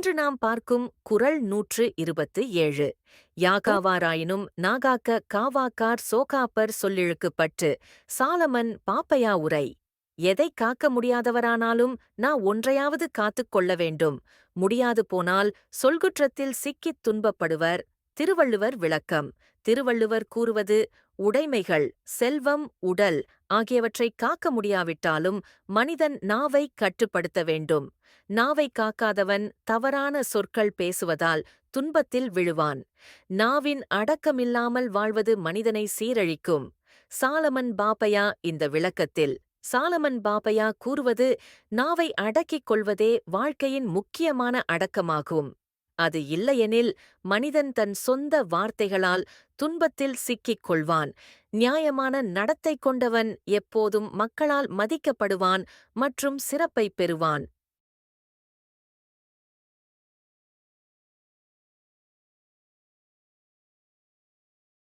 இன்று நாம் பார்க்கும் குறள் நூற்று இருபத்து ஏழு. யாகாவாராயினும் நாகாக்க காவாக்கார் சோகாப்பர் சொல்லிழுக்குப்பட்டு சாலமன் பாப்பையா உரை. எதை காக்க முடியாதவரானாலும் நான் ஒன்றையாவது காத்துக் கொள்ள வேண்டும். முடியாது போனால் சொல்குற்றத்தில் சிக்கித் துன்பப்படுவர் திருவள்ளுவர் விளக்கம். திருவள்ளுவர் கூறுவது உடைமைகள் செல்வம் உடல் ஆகியவற்றை காக்க முடியாவிட்டாலும் மனிதன் நாவை கட்டுப்படுத்த வேண்டும். நாவை காக்காதவன் தவறான சொற்கள் பேசுவதால் துன்பத்தில் விழுவான். நாவின் அடக்கமில்லாமல் வாழ்வது மனிதனை சீரழிக்கும். சாலமன் பாப்பையா இந்த விளக்கத்தில். சாலமன் பாப்பையா கூறுவது நாவை அடக்கிக் கொள்வதே வாழ்க்கையின் முக்கியமான அடக்கமாகும். அது இல்லையெனில் மனிதன் தன் சொந்த வார்த்தைகளால் துன்பத்தில் சிக்கிக் கொள்வான். நியாயமான நடத்தை கொண்டவன் எப்போதும் மக்களால் மதிக்கப்படுவான் மற்றும் சிறப்பை பெறுவான்.